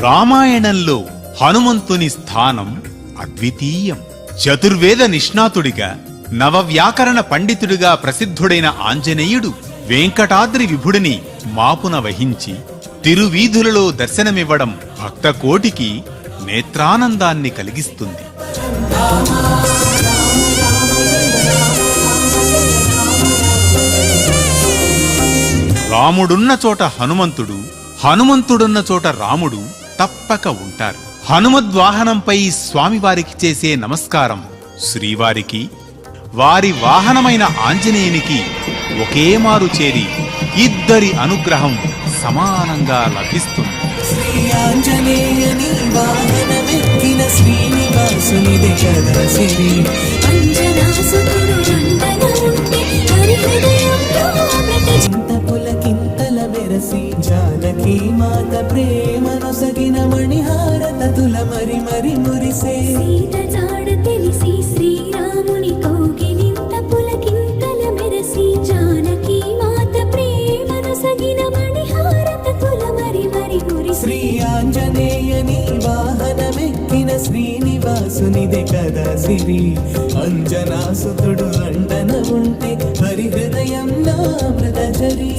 రామాయణంలో హనుమంతుని స్థానం అద్వితీయం. చతుర్వేద నిష్ణాతుడిగా నవవ్యాకరణ పండితుడిగా ప్రసిద్ధుడైన ఆంజనేయుడు వెంకటాద్రి విభుడిని మాపున వహించి తిరువీధులలో దర్శనమివ్వడం భక్త కోటికి నేత్రానందాన్ని కలిగిస్తుంది. రాముడున్న చోట హనుమంతుడు హనుమంతుడున్న చోట రాముడు తప్పక ఉంటారు. హనుమద్వాహనంపై స్వామివారికి చేసే నమస్కారం. శ్రీవారికి వారి వాహనమైన ఆంజనేయునికి ఒకే మారు చేరి ఇద్దరి అనుగ్రహం సమానంగా లభిస్తుంది. శ్రీ ఆంజనేయని వాహనమెక్కిన వెరసి జానకి మాత ప్రేమ మరి మరి మురిసే. సీత జాడ తెలిసి శ్రీరాముని కౌగిలింత పులకింతల మెరసి జానకి మాత ప్రేమను సగిన మణిహారత తుల మరి మరి మురిసి. శ్రీ ఆంజనేయని వాహనమెక్కిన శ్రీనివాసునిదే కదా సిరి. అంజనాసుతుడు అండన ఉంటే హరి హృదయంలో అమృత జరి